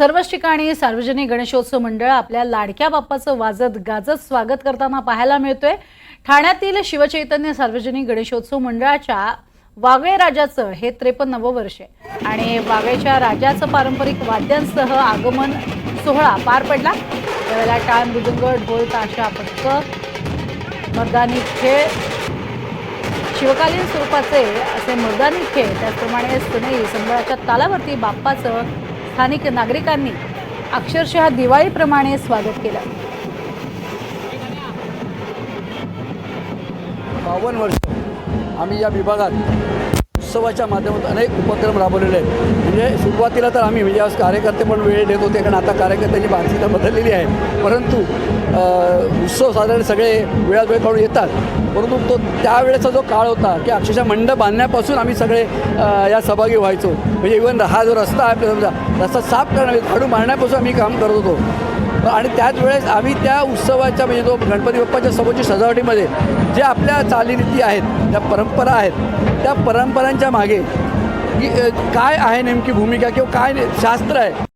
सर्वच ठिकाणी सार्वजनिक गणेशोत्सव मंडळ आपल्या लाडक्या बाप्पाचं वाजत गाजत स्वागत करताना पाहायला मिळतोय. ठाण्यातील शिवचैतन्य सार्वजनिक गणेशोत्सव मंडळाच्या वागळे राजाचं हे त्रेपन्नवं वर्ष आहे. आणि वागळेच्या राजाचं पारंपरिक वाद्यांसह आगमन सोहळा पार पडला. त्यावेळेला टाळ मृदुंग ढोल ताशा पथक मर्दानी खेळ शिवकालीन स्वरूपाचे असे मर्दानी खेळ त्याचप्रमाणे सनई संबळाच्या तालावरती बाप्पाचं स्थानिक नागरिकांनी अक्षरशः दिवाळीप्रमाणे स्वागत केलं. बावन्न वर्ष आम्ही या विभागात उत्सवाच्या माध्यमातून अनेक उपक्रम राबवलेले आहेत. म्हणजे सुरुवातीला तर आम्ही म्हणजे आज कार्यकर्ते पण वेळ देत होते कारण आता कार्यकर्त्यांची मानसिकता बदललेली आहे. परंतु उत्सव साधारण सगळे वेळात वेळ काढून येतात. परंतु तो त्यावेळेचा जो काळ होता की अक्षरशः मंडप बांधण्यापासून आम्ही सगळे या सहभागी व्हायचो. म्हणजे इवन हा जो रस्ता आहे आपल्या समजा रस्ता साफ करणं झाडू मारण्यापासून आम्ही काम करत होतो. आणि त्याच वेळेस आम्ही त्या उत्सवाच्या म्हणजे जो गणपती बाप्पाच्या समोरची सजावटीमध्ये जे आपल्या चालीरीती आहेत त्या परंपरा आहेत त्या परंपरांच्या मागे की काय आहे नेमकी भूमिका किंवा काय शास्त्र आहे?